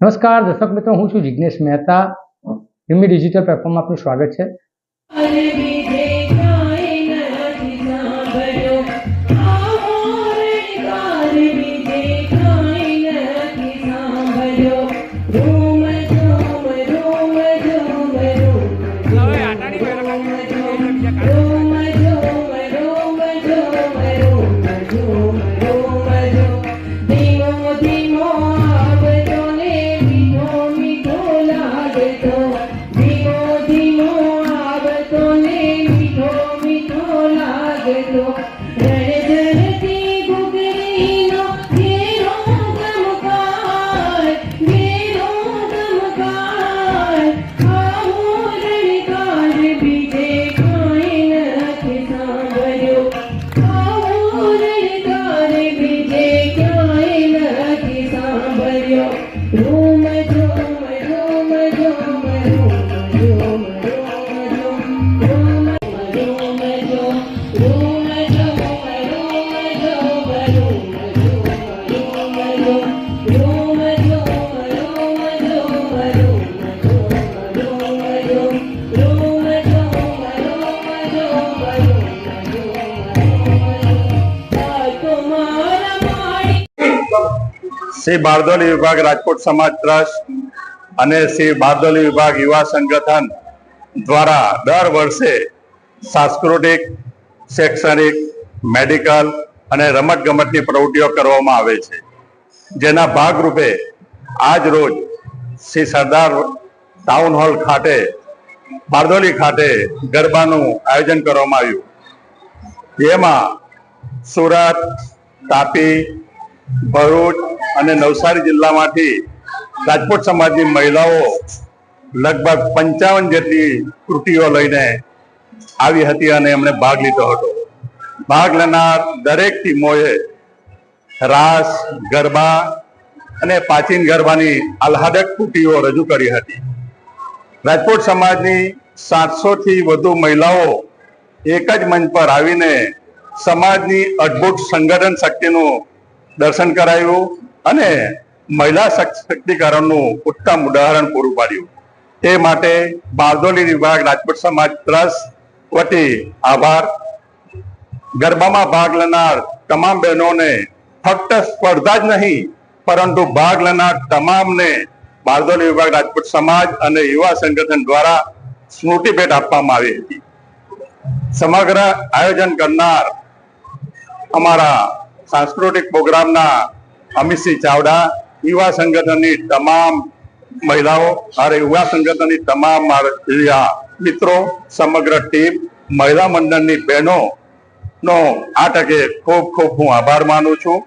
નમસ્કાર દર્શક મિત્રો હું છું જિજ્ઞેશ મહેતા ફિલ્મી ડિજિટલ પ્લેટફોર્મમાં આપનું સ્વાગત છે અરે વિધે કાય શ્રી બારદોલી વિભાગ રાજકોટ સમાજ ટ્રસ્ટ અને શ્રી બારદોલી વિભાગ યુવા સંગઠન દ્વારા દર વર્ષે સાંસ્કૃતિક, શૈક્ષણિક, મેડિકલ અને રમતગમતની પ્રવૃત્તિઓ કરવામાં આવે છે. જેના ભાગરૂપે આજ રોજ શ્રી સરદાર ટાઉન હોલ ખાતે બારદોલી ખાતે ગરબાનું આયોજન કરવામાં આવ્યું. જેમાં સુરત, તાપી, ભરૂચ અને નવસારી જિલ્લામાંથી રાજપૂત સમાજની મહિલાઓ લગભગ પંચાવન જેટલી કૃતિઓ લઈને આવી હતી અને એમણે ભાગ લીધો હતો. ભાગ લેનાર દરેક ટીમોએ રાસ, ગરબા અને પ્રાચીન ગરબાની આહ્લાદક કૃતિઓ રજૂ કરી હતી. રાજકોટ સમાજની સાતસો થી વધુ મહિલાઓ એક જ મંચ પર આવીને સમાજની અદ્ભુત સંગઠન શક્તિનું દર્શન કરાયું અને મહિલા સશક્તિકરણનું ઉત્તમ ઉદાહરણ પૂરું પાડ્યું. તે માટે બારદોલી વિભાગ રાજકોટ સમાજ ટ્રસ્ટ વતી આભાર. ગરબામાં ભાગ લેનાર તમામ બહેનોને ફક્ત સ્પર્ધા જ નહીં, પરંતુ ભાગ લેનાર તમામને બારદોલી વિભાગ રાજપૂત સમાજ અને યુવા સંગઠન દ્વારા સ્મૃતિ ભેટ આપવામાં આવી હતી. સમગ્ર આયોજન કરનાર અમારા સાંસ્કૃતિક પ્રોગ્રામના અમિતસિંહ ચાવડા, યુવા સંગઠનની તમામ મહિલાઓ અને યુવા સંગઠનની તમામ મિત્રો, સમગ્ર ટીમ, મહિલા મંડળની બહેનો નો આ તકે ખૂબ ખૂબ હું આભાર માનું છું.